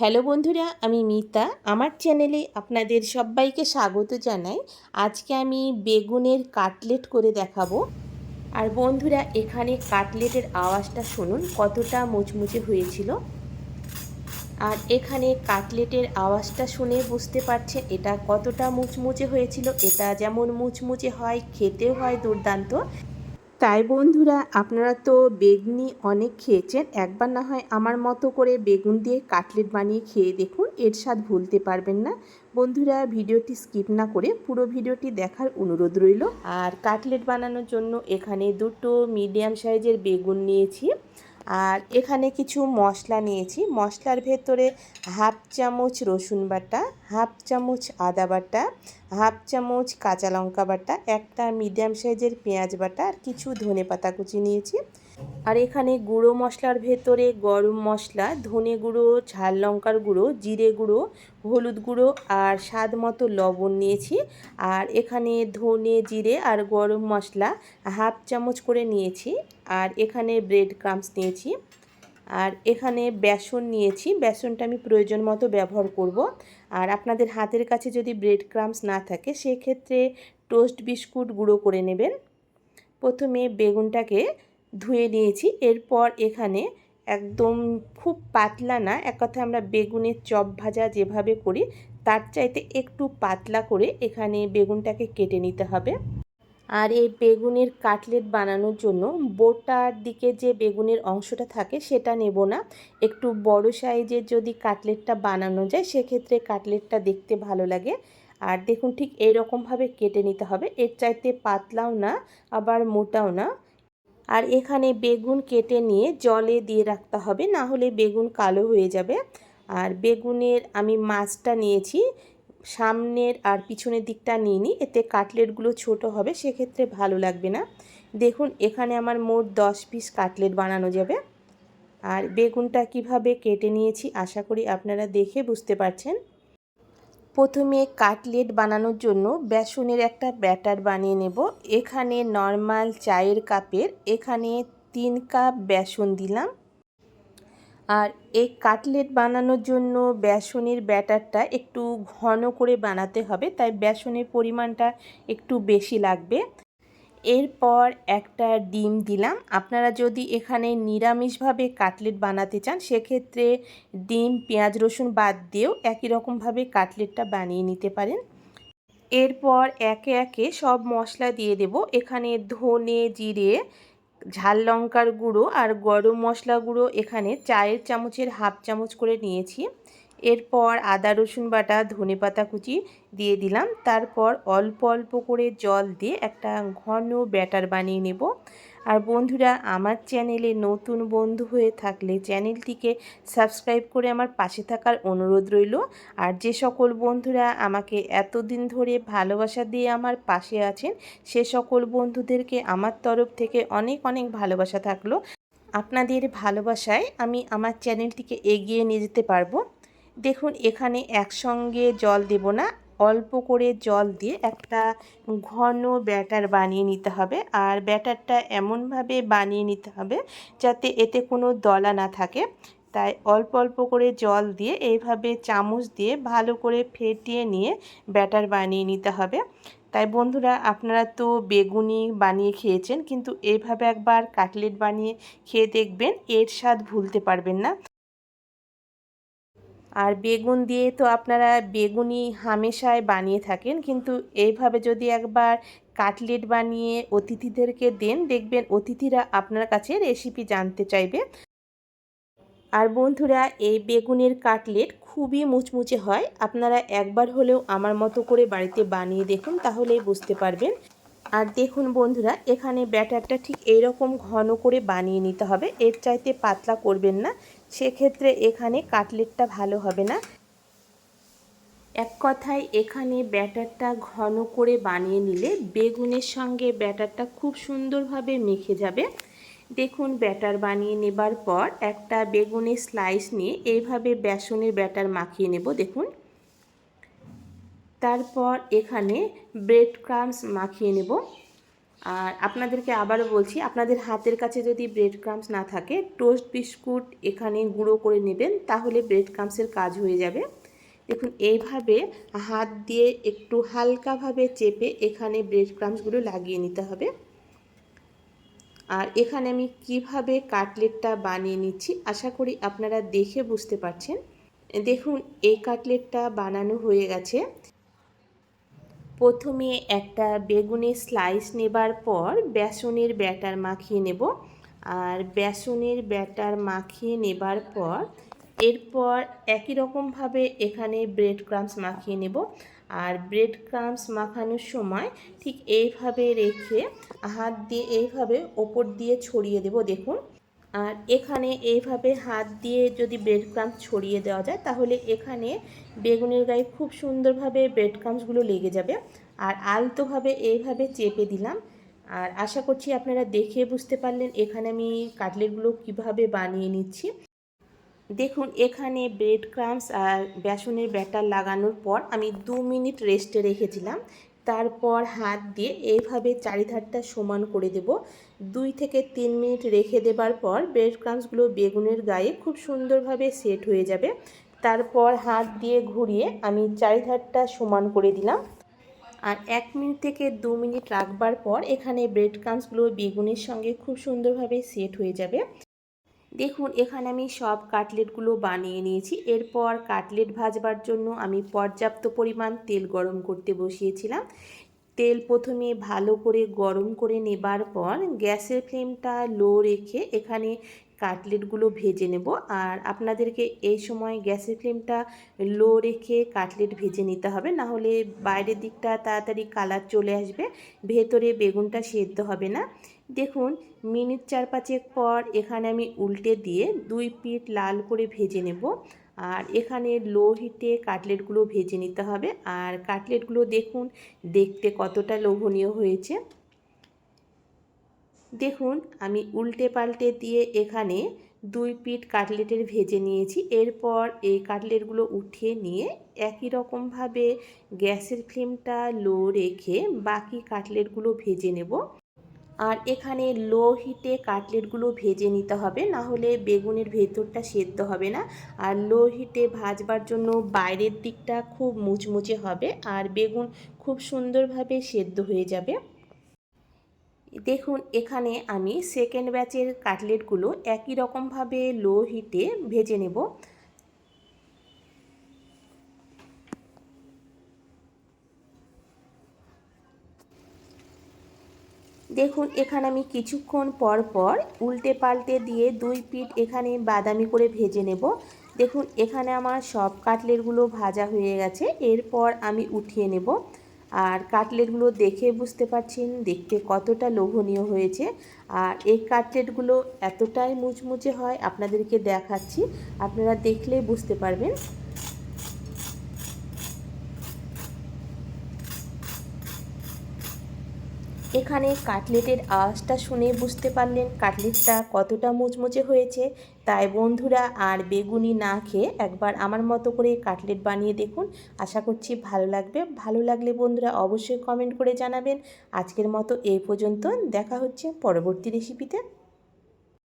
Hello বন্ধুরা, আমি মিতা। আমার চ্যানেলে আপনাদের সবাইকে স্বাগত জানাই। আজকে আমি বেগুনের কাটলেট করে দেখাবো। আর বন্ধুরা, এখানে কাটলেটের আওয়াজটা শুনুন, কতটা মুচমুচে হয়েছিল। আর এখানে কাটলেটের আওয়াজটা শুনে বুঝতে পারছেন, এটা কতটা মুচমুচে হয়েছিল, এটা যেমন মুচমুচে হয়, খেতেও হয় দুর্দান্ত। তাই বন্ধুরা, আপনারা তো বেগুনি অনেক খেয়েছেন, একবার না হয় আমার মতো করে বেগুন দিয়ে কাটলেট বানিয়ে খেয়ে দেখুন, এর স্বাদ ভুলতে পারবেন না। বন্ধুরা, ভিডিওটি স্কিপ না করে পুরো ভিডিওটি দেখার অনুরোধ রইল। আর কাটলেট বানানোর জন্য এখানে দুটো মিডিয়াম সাইজের বেগুন নিয়েছি। আর এখানে কিছু মশলা নিয়েছি। মশলার ভেতরে হাফ চামচ রসুন বাটা, হাফ চামচ আদা বাটা, হাফ চামচ কাঁচা লঙ্কা বাটা, একটা মিডিয়াম সাইজের পেঁয়াজ বাটা আর কিছু ধনে পাতা কুচি নিয়েছি। আর এখানে গুঁড়ো মশলার ভেতরে গরম মশলা, ধনে গুঁড়ো, ঝাল লঙ্কার গুঁড়ো, জিরে গুঁড়ো, হলুদ গুঁড়ো আর স্বাদ মতো লবণ নিয়েছি। আর এখানে ধনে, জিরে আর গরম মশলা হাফ চামচ করে নিয়েছি। আর এখানে ব্রেড ক্রামস নিয়েছি। আর এখানে বেসন নিয়েছি। বেসনটা আমি প্রয়োজন মতো ব্যবহার করব। আর আপনাদের হাতের কাছে যদি ব্রেড ক্রামস না থাকে, সেক্ষেত্রে টোস্ট বিস্কুট গুঁড়ো করে নেবেন। প্রথমে বেগুনটাকে ধুয়ে নিয়েছি। এরপর এখানে একদম খুব পাতলা না, এক কথায় আমরা বেগুনের চপ ভাজা যেভাবে করি, তার চাইতে একটু পাতলা করে এখানে বেগুনটাকে কেটে নিতে হবে। আর এই বেগুনের কাটলেট বানানোর জন্য বোটার দিকে যে বেগুনের অংশটা থাকে সেটা নেব না। একটু বড় সাইজের যদি কাটলেটটা বানানো যায়, সেক্ষেত্রে কাটলেটটা দেখতে ভালো লাগে। আর দেখুন ঠিক এইরকমভাবে কেটে নিতে হবে। এর চাইতে পাতলাও না, আবার মোটাও না। আর এখানে বেগুন কেটে নিয়ে জলে দিয়ে রাখতে হবে, না হলে বেগুন কালো হয়ে যাবে। আর বেগুনের আমি মাছটা নিয়েছি। সামনের আর পিছনের দিকটা নিয়ে নিই এতে কাটলেটগুলো ছোট হবে, সেক্ষেত্রে ভালো লাগবে না। দেখুন, এখানে আমার মোট দশ পিস কাটলেট বানানো যাবে। আর বেগুনটা কীভাবে কেটে নিয়েছি, আশা করি আপনারা দেখে বুঝতে পারছেন। প্রথমে কাটলেট বানানোর জন্য বেসনের একটা ব্যাটার বানিয়ে নেব। এখানে নর্মাল চায়ের কাপের, এখানে তিন কাপ বেসন দিলাম। আর এই কাটলেট বানানোর জন্য বেসনের ব্যাটারটা একটু ঘন করে বানাতে হবে, তাই বেসনের পরিমাণটা একটু বেশি লাগবে। এরপর একটা ডিম দিলাম। আপনারা যদি এখানে নিরামিষভাবে কাটলেট বানাতে চান, সেক্ষেত্রে ডিম, পেঁয়াজ, রসুন বাদ দিয়েও একই রকমভাবে কাটলেটটা বানিয়ে নিতে পারেন। এরপর একে একে সব মশলা দিয়ে দেব। এখানে ধনে, জিরে ঝাল লঙ্কার গুঁড়ো আর গরম মশলা গুঁড়ো এখানে চায়ের চামচের হাফ চামচ করে নিয়েছি। এরপর আদা, রসুন বাটা, ধনে পাতা কুচি দিয়ে দিলাম। তারপর অল্প অল্প করে জল দিয়ে একটা ঘন ব্যাটার বানিয়ে নেব। আর বন্ধুরা, আমার চ্যানেলে নতুন বন্ধু হয়ে থাকলে চ্যানেলটিকে সাবস্ক্রাইব করে আমার পাশে থাকার অনুরোধ রইল। আর যে সকল বন্ধুরা আমাকে এতদিন ধরে ভালোবাসা দিয়ে আমার পাশে আছেন, সে সকল বন্ধুদেরকে আমার তরফ থেকে অনেক অনেক ভালোবাসা থাকল। আপনাদের ভালোবাসায় আমি আমার চ্যানেলটিকে এগিয়ে নিয়ে যেতে পারব। দেখুন, এখানে একসঙ্গে জল দেব না। অল্প করে জল দিয়ে একটা ঘন ব্যাটার বানিয়ে নিতে হবে। আর ব্যাটারটা এমনভাবে বানিয়ে নিতে হবে যাতে এতে কোনো দলা না থাকে। তাই অল্প অল্প করে জল দিয়ে এইভাবে চামচ দিয়ে ভালো করে ফেটিয়ে নিয়ে ব্যাটার বানিয়ে নিতে হবে। তাই বন্ধুরা, আপনারা তো বেগুনি বানিয়ে খেয়েছেন, কিন্তু এইভাবে একবার কাটলেট বানিয়ে খেয়ে দেখবেন, এর স্বাদ ভুলতে পারবেন না। আর বেগুন দিয়ে তো আপনারা বেগুনি হামেশায় বানিয়ে থাকেন, কিন্তু এইভাবে যদি একবার কাটলেট বানিয়ে অতিথিদেরকে দেন, দেখবেন অতিথিরা আপনার কাছে রেসিপি জানতে চাইবে। আর বন্ধুরা, এই বেগুনের কাটলেট খুবই মুচমুচে হয়। আপনারা একবার হলেও আমার মতো করে বাড়িতে বানিয়ে দেখুন, তাহলেই বুঝতে পারবেন। আর দেখুন বন্ধুরা, এখানে ব্যাটারটা ঠিক এইরকম ঘন করে বানিয়ে নিতে হবে। এর চাইতে পাতলা করবেন না। সেক্ষেত্রে এখানে কাটলেটটা ভালো হবে না। এক কথায় এখানে ব্যাটারটা ঘন করে বানিয়ে নিলে বেগুনের সঙ্গে ব্যাটারটা খুব সুন্দরভাবে মেখে যাবে। দেখুন ব্যাটার বানিয়ে নেবার পর একটা বেগুনের স্লাইস নিয়ে এইভাবে বেসনের ব্যাটার মাখিয়ে নেব, দেখুন। তারপর এখানে ব্রেড ক্রামস মাখিয়ে নেব। আর আপনাদেরকে আবারও বলছি, আপনাদের হাতের কাছে যদি ব্রেড ক্রামস না থাকে টোস্ট বিস্কুট এখানে গুঁড়ো করে নেবেন, তাহলে ব্রেড ক্রামসের কাজ হয়ে যাবে। দেখুন, এইভাবে হাত দিয়ে একটু হালকাভাবে চেপে এখানে ব্রেড ক্রামসগুলো লাগিয়ে নিতে হবে। আর এখানে আমি কীভাবে কাটলেটটা বানিয়ে নিচ্ছি, আশা করি আপনারা দেখে বুঝতে পারছেন। দেখুন, এই কাটলেটটা বানানো হয়ে গেছে। প্রথমে একটা বেগুনের স্লাইস নেবার পর বেসনের ব্যাটার মাখিয়ে নেব। আর বেসনের ব্যাটার মাখিয়ে নেবার পর এরপর একই রকমভাবে এখানে ব্রেড ক্রামস মাখিয়ে নেব। আর ব্রেড ক্রামস মাখানোর সময় ঠিক এইভাবে রেখে হাত দিয়ে এইভাবে ওপর দিয়ে ছড়িয়ে দেব, দেখুন। আর এখানে এইভাবে হাত দিয়ে যদি ব্রেড ক্রামস ছড়িয়ে দেওয়া যায়, তাহলে এখানে বেগুনের গায়ে খুব সুন্দরভাবে ব্রেড ক্রামসগুলো লেগে যাবে। আর আলতোভাবে এইভাবে চেপে দিলাম। আর আশা করছি আপনারা দেখে বুঝতে পারলেন এখানে আমি কাটলেটগুলো কীভাবে বানিয়ে নিচ্ছি। দেখুন, এখানে ব্রেড ক্রামস আর বেসনের ব্যাটার লাগানোর পর আমি দু মিনিট রেস্টে রেখেছিলাম তারপর হাত দিয়ে এইভাবে চারিধারটা সমান করে দেব। দুই থেকে তিন মিনিট রেখে দেবার পর ব্রেড ক্রামসগুলো বেগুনের গায়ে খুব সুন্দরভাবে সেট হয়ে যাবে। তারপর হাত দিয়ে ঘুরিয়ে আমি চারিধারটা সমান করে দিলাম। আর এক মিনিট থেকে দু মিনিট রাখবার পর এখানে ব্রেড ক্রামসগুলো বেগুনের সঙ্গে খুব সুন্দরভাবে সেট হয়ে যাবে। দেখুন, এখানে আমি সব কাটলেটগুলো বানিয়ে নিয়েছি। এরপর কাটলেট ভাজবার জন্য আমি পর্যাপ্ত পরিমাণ তেল গরম করতে বসিয়েছিলাম। তেল প্রথমে ভালো করে গরম করে নেবার পর গ্যাসের ফ্লেমটা লো রেখে এখানে কাটলেটগুলো ভেজে নেব। আর আপনাদেরকে এই সময় গ্যাসের ফ্লেমটা লো রেখে কাটলেট ভেজে নিতে হবে। না হলে বাইরের দিকটা তাড়াতাড়ি কালার চলে আসবে, ভেতরে বেগুনটা সেদ্ধ হবে না। দেখুন, মিনিট চার পাঁচেক পর এখানে আমি উল্টে দিয়ে দুই পিঠ লাল করে ভেজে নেব। আর এখানে লো হিটে কাটলেটগুলো ভেজে নিতে হবে। আর কাটলেটগুলো দেখুন, দেখতে কতটা লোভনীয় হয়েছে। দেখুন, আমি উল্টে পাল্টে দিয়ে এখানে দুই পিঠ কাটলেটের ভেজে নিয়েছি। এরপর এই কাটলেটগুলো উঠিয়ে নিয়ে একই রকমভাবে গ্যাসের ফ্লেমটা লো রেখে বাকি কাটলেটগুলো ভেজে নেব। আর এখানে লো হিটে কাটলেটগুলো ভেজে নিতে হবে, না হলে বেগুনের ভেতরটা সেদ্ধ হবে না। আর লো হিটে ভাজবার জন্য বাইরের দিকটা খুব মুচমুচে হবে, আর বেগুন খুব সুন্দরভাবে সেদ্ধ হয়ে যাবে। দেখুন, এখানে আমি সেকেন্ড ব্যাচের কাটলেটগুলো একই রকমভাবে লো হিটে ভেজে নেব। দেখুন, এখানে আমি কিছুক্ষণ পর পর উল্টে পাল্টে দিয়ে দুই পিঠ এখানে বাদামি করে ভেজে নেব। দেখুন, এখানে আমার সব কাটলেটগুলো ভাজা হয়ে গেছে। এরপর আমি উঠিয়ে নেব। আর কাটলেটগুলো দেখে বুঝতে পারছেন দেখতে কতটা লোভনীয় হয়েছে। আর এই কাটলেটগুলো এতটাই মুচমুচে হয়, আপনাদেরকে দেখাচ্ছি। আপনারা দেখলে বুঝতে পারবেন। এখানে কাটলেটের আওয়াজটা শুনে বুঝতে পারলেন কাটলেটটা কতটা মুচমুচে হয়েছে। তাই বন্ধুরা, আর বেগুনি না খেয়ে একবার আমার মতো করে কাটলেট বানিয়ে দেখুন। আশা করছি ভালো লাগবে। ভালো লাগলে বন্ধুরা অবশ্যই কমেন্ট করে জানাবেন। আজকের মতো এই পর্যন্ত। দেখা হচ্ছে পরবর্তী রেসিপিতে